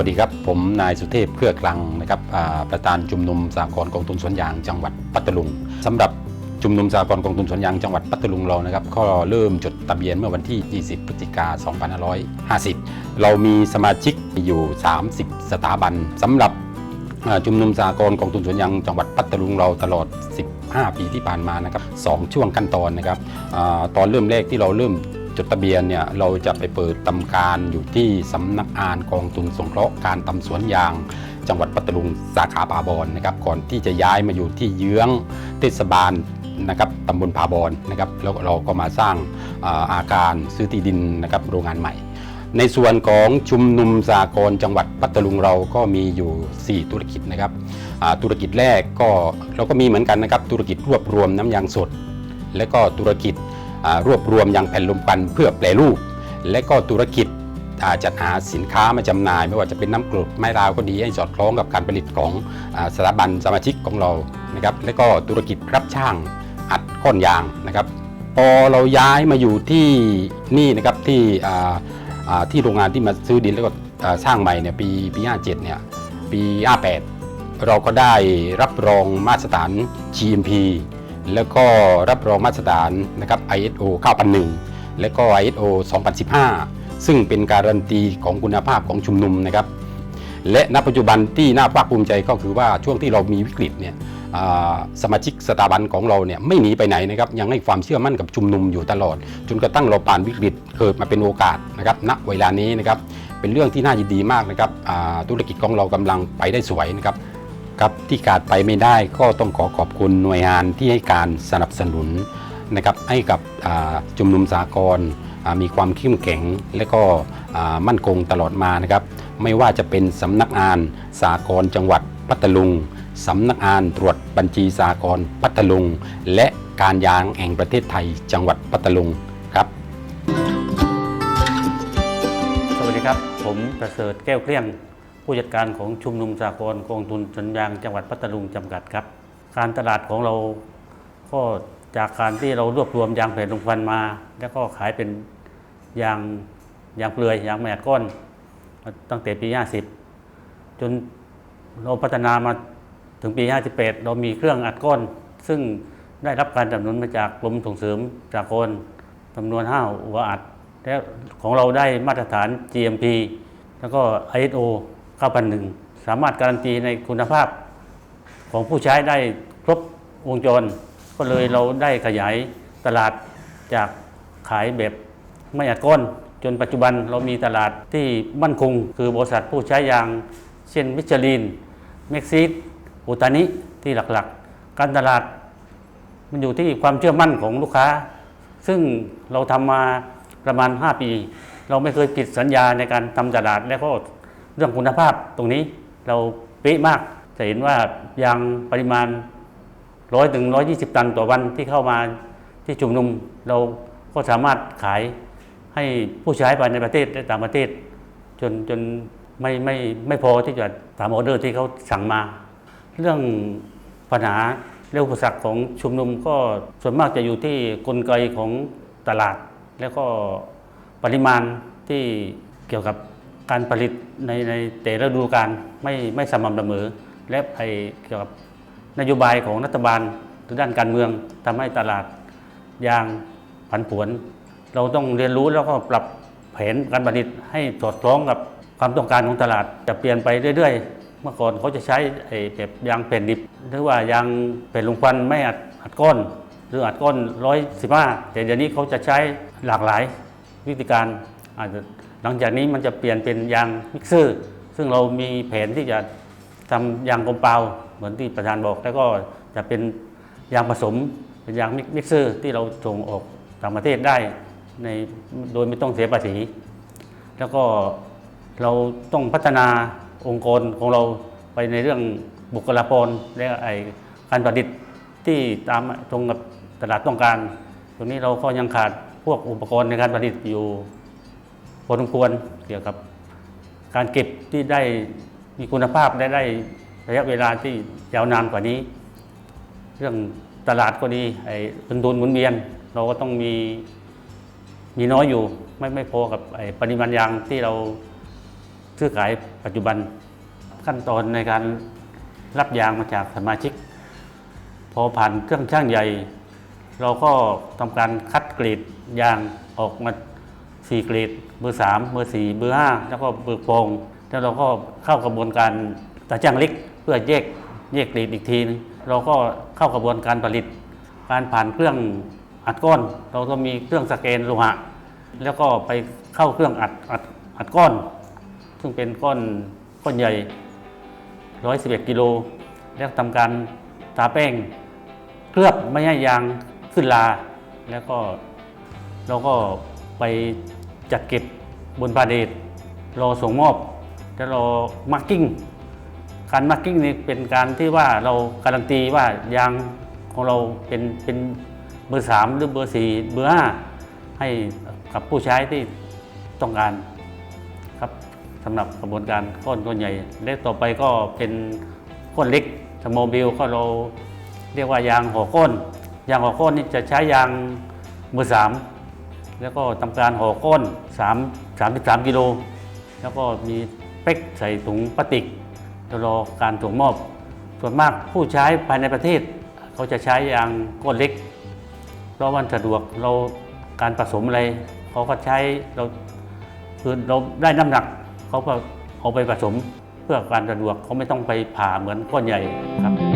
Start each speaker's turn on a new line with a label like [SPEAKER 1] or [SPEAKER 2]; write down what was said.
[SPEAKER 1] สวัสดีครับ ผมนายสุเทพเครือกลังนะครับประธานชุมนุมสากลกองทุนสวนยางจังหวัดปัตตานีสำหรับชุมนุมสากลกองทุนสวนยางจังหวัดปัตตานีเรานะครับก็เริ่มจดทะเบียนเมื่อวันที่ 20 พฤศจิกายน2550 เรามีสมาชิกอยู่ 30 สถาบันสำหรับชุมนุมสากลกองทุนสวนยางจังหวัดปัตตานีเราตลอด 15 ปีที่ผ่านมานะครับสองช่วงขั้นตอนนะครับอตอนเริ่มแรกที่เราเริ่ม จดทะเบียนเนี่ยเราจะไปเปิดทำการอยู่ที่สำนักงานกองทุนสงเคราะห์การทำสวนยาง จังหวัดปัตตานีสาขาป่าบอนนะครับก่อนที่จะย้ายมาอยู่ที่เยื้องเทศบาลนะครับตำบลป่าบอนนะครับแล้วเราก็มาสร้างอาอาการซื้อที่ดินนะครับโรงงานใหม่ ในส่วนของชุมนุมสากลจังหวัดปัตตานีเราก็มีอยู่ 4 ธุรกิจนะครับธุรกิจแรกก็เราก็มีเหมือนกันนะครับธุรกิจรวบรวมน้ำยางสด และก็ธุรกิจ รวบรวมยางแผ่นลมควันเพื่อแปรรูป และก็ธุรกิจจัดหาสินค้ามาจำหน่าย ไม่ว่าจะเป็นน้ำกรดไม้ราวก็ดีให้สอดคล้องกับการผลิตของอสถาบันสมาชิกของเรานะครับและก็ธุรกิจรับช่างอัดก้อนยางนะครับ พอเราย้ายมาอยู่ที่นี่นะครับที่ที่โรงงานที่มาซื้อดินแล้วก็สร้างใหม่เนี่ยปีปี57เนี่ยปี 58 เราก็ได้รับรองมาตรฐาน GMP แล้วก็รับรองมาตรฐานนะครับ ISO 9001 และก็ ISO 2015 ซึ่งเป็นการันตีของคุณภาพของชุมนุมนะครับ และณปัจจุบันที่น่าภาคภูมิใจก็คือว่าช่วงที่เรามีวิกฤตเนี่ยสมาชิกสถาบันของเราเนี่ยไม่หนีไปไหนนะครับยังให้ความเชื่อมั่นกับชุมนุมอยู่ตลอด จนกระทั่งเราผ่านวิกฤตเกิดมาเป็นโอกาสนะครับณเวลานี้นะครับเป็นเรื่องที่น่ายินดีมากนะครับธุรกิจของเรากำลังไปได้สวยนะครับ ครับที่ขาดไปไม่ได้ก็ต้องขอขอบคุณหน่วยงานที่ให้การสนับสนุนนะครับให้กับอ่าชุมนุมสากลมีความเข้มแข็งและก็มั่นคงตลอดมานะครับ ไม่ว่าจะเป็นสำนักงานสากลจังหวัดพัทลุงสำนักงานตรวจบัญชีสากลพัทลุง และการยางแห่งประเทศไทย จังหวัดพัทลุงครับ
[SPEAKER 2] สวัสดีครับ ผมประเสริฐแก้วเคลี่ยง ผู้จัดการของชุมนุมสากลกองทุนสัญญางจังหวัดพัทลุงจำกัดครับ การตลาดของเราก็จากการที่เรารวบรวมยางแผ่นลงควันมา แล้วก็ขายเป็นยางยางเปลือยยางแมดก้อน ตั้งแต่ปี 50 จนเราพัฒนามาถึงปี 58 เรามีเครื่องอัดก้อน ซึ่งได้รับการสนับสนุนมาจากกรมส่งเสริมสากลจำนวน 5 หัวอัด และของเราได้มาตรฐาน GMP แล้วก็ ISO 9001 สามารถการันตีในคุณภาพของผู้ใช้ได้ครบวงจร ก็เลยเราได้ขยายตลาดจากขายแบบไม่อัดก้อน จนปัจจุบันเรามีตลาดที่มั่นคง คือบริษัทผู้ใช้ยาง เช่นมิชลินเม็กซิสอุตานิที่หลักๆ การตลาดมันอยู่ที่ความเชื่อมั่นของลูกค้า ซึ่งเราทำมาประมาณ 5 ปี เราไม่เคยผิดสัญญาในการทำตลาดและก็ เรื่องคุณภาพตรงนี้เราเป๊ะมาก จะเห็นว่ายางปริมาณร้อยถึงร้อยยี่สิบตันต่อวันที่เข้ามาที่ชุมนุมเราก็สามารถขายให้ผู้ใช้ภายในประเทศและต่างประเทศ จนจนไม่ไม่ไม่พอที่จะตามออเดอร์ที่เขาสั่งมา เรื่องปัญหาเรื่องอุปสรรคของชุมนุมก็ส่วนมากจะอยู่ที่กลไกของตลาด แล้วก็ปริมาณที่เกี่ยวกับ การผลิตในในแต่ละฤดูกาลไม่ไม่สม่ำเสมอ และไอเกี่ยวกับนโยบายของรัฐบาลหรือด้านการเมืองทำให้ตลาดยางผันผวน เราต้องเรียนรู้แล้วก็ปรับแผนการผลิตให้สอดคล้องกับความต้องการของตลาดจะเปลี่ยนไปเรื่อยๆ เมื่อก่อนเขาจะใช้ไอ้แบบยางแผ่นดิบ หรือว่ายางแผ่นลงควันไม่อัดอัดก้อน หรืออัดก้อนร้อยสิบห้าแต่เดี๋ยวนี้เขาจะใช้หลากหลายวิธีการอาจจะ หลังจากนี้มันจะเปลี่ยนเป็นยางมิกเซอร์ซึ่งเรามีแผนที่จะทำยางกลมเปล่าเหมือนที่ประธานบอก แล้วก็จะเป็นยางผสมเป็นยางมิกเซอร์ที่เราส่งออกต่างประเทศได้ในโดยไม่ต้องเสียภาษี แล้วก็เราต้องพัฒนาองค์กรของเราไปในเรื่องบุคลากรและไอการผลิตที่ตามตรงกับตลาดต้องการ ตรงนี้เราก็ยังขาดพวกอุปกรณ์ในการผลิตอยู่ อสมควรเกี่ยวกับการเก็บที่ได้มีคุณภาพได้ได้ระยะเวลาที่ยาวนานกว่านี้ เรื่องตลาดก็ดีไอ้ต้นทุนหมุนเวียน เราก็ต้องมีมีน้อยอยู่ไม่ไม่พอกับไอ้ปริมาณยางที่เราซื้อขายปัจจุบันขั้นตอนในการรับยางมาจากสมาชิก พอผ่านเครื่องช่างใหญ่ เราก็ทำการคัดกรีดยางออกมา สี่เกรด เบอร์สามเบอร์สี่เบอร์ห้าแล้วก็เบอร์โปงแล้วเราก็เข้ากระบวนการตาจ้างเล็กเพื่อแยกแยกเกรดอีกทีนึงเราก็เข้ากระบวนการผลิต การผ่านเครื่องอัดก้อน เราก็มีเครื่องสแกนโลหะ แล้วก็ไปเข้าเครื่องอัดอัดอัดก้อน ซึ่งเป็นก้อนก้อนใหญ่ 111 กิโล แล้วทำการทาแป้งเคลือบไม่ให้ยางขึ้นลา แล้วก็เราก็ไป จัดเก็บบนพาเดตรอส่งมอบแล้วรอมาร์กิ้งการมาร์กิ้งนี่เป็นการที่ว่าเราการันตีว่ายางของเราเป็นเป็นเบอร์สามหรือเบอร์สี่เบอร์ห้าให้กับผู้ใช้ที่ต้องการครับสำหรับกระบวนการก้อนก้อนใหญ่และต่อไปก็เป็นก้อนเล็กสมอบิลก็เราเรียกว่ายางห่อก้อนยางห่อก้อนนี่จะใช้ยางเบอร์สาม แล้วก็ทำการห่อก้อน3 33กิโลแล้วก็มีเป๊กใส่ถุงพลาสติกจะรอการส่งมอบ ส่วนมากผู้ใช้ภายในประเทศ เขาจะใช้ยางก้อนเล็ก เพราะมันสะดวกเราการผสมอะไรเขาก็ใช้เราคือเราได้น้ำหนักเขาก็เอาไปผสมเพื่อการสะดวกเขาไม่ต้องไปผ่าเหมือนก้อนใหญ่ครับ